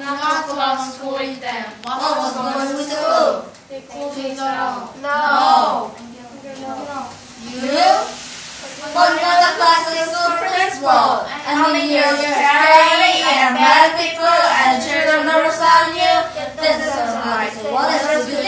Not on school them. What was going with the food? They could be. No. You? But you're the classic school principal. And when you're scary and bad people and children are around you, this is like what to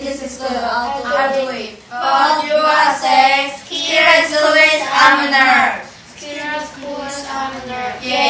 this is good. I'll do it. But you are saying, here is Louis, I'm a nerd. Peter, school is there. Yeah, you